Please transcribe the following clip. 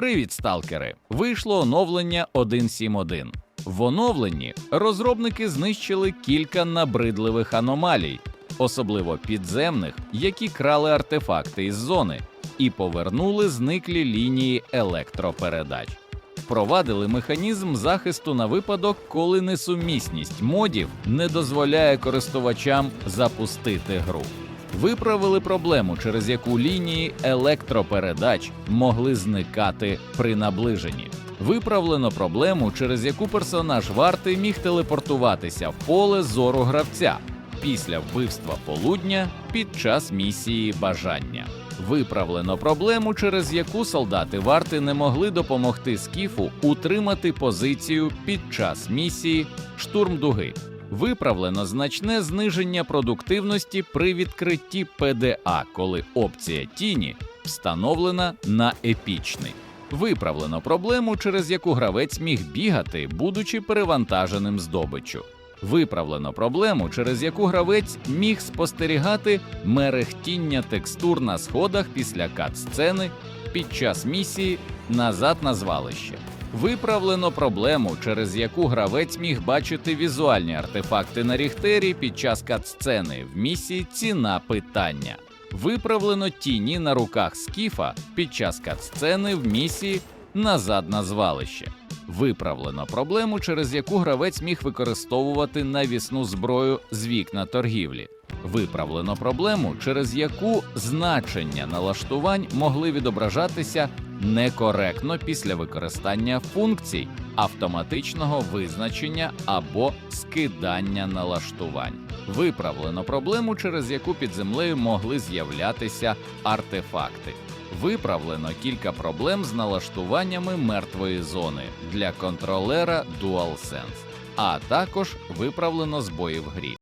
Привіт, сталкери! Вийшло оновлення 1.7.1. В оновленні розробники знищили кілька набридливих аномалій, особливо підземних, які крали артефакти із зони, і повернули зниклі лінії електропередач. Впровадили механізм захисту на випадок, коли несумісність модів не дозволяє користувачам запустити гру. Виправили проблему, через яку лінії електропередач могли зникати при наближенні. Виправлено проблему, через яку персонаж варти міг телепортуватися в поле зору гравця після вбивства полудня під час місії бажання. Виправлено проблему, через яку солдати варти не могли допомогти скіфу утримати позицію під час місії штурм дуги. Виправлено значне зниження продуктивності при відкритті ПДА, коли опція тіні встановлена на епічний. Виправлено проблему, через яку гравець міг бігати, будучи перевантаженим здобиччю. Виправлено проблему, через яку гравець міг спостерігати мерехтіння текстур на сходах після кат-сцени під час місії назад на звалище. Виправлено проблему, через яку гравець міг бачити візуальні артефакти на ріхтері під час кат-сцени в місії Ціна питання. Виправлено тіні на руках скіфа під час кат-сцени в місії Назад на звалище. Виправлено проблему, через яку гравець міг використовувати навісну зброю з вікна торгівлі. Виправлено проблему, через яку значення налаштувань могли відображатися некоректно після використання функцій автоматичного визначення або скидання налаштувань. Виправлено проблему, через яку під землею могли з'являтися артефакти. Виправлено кілька проблем з налаштуваннями мертвої зони для контролера DualSense, а також виправлено збої в грі.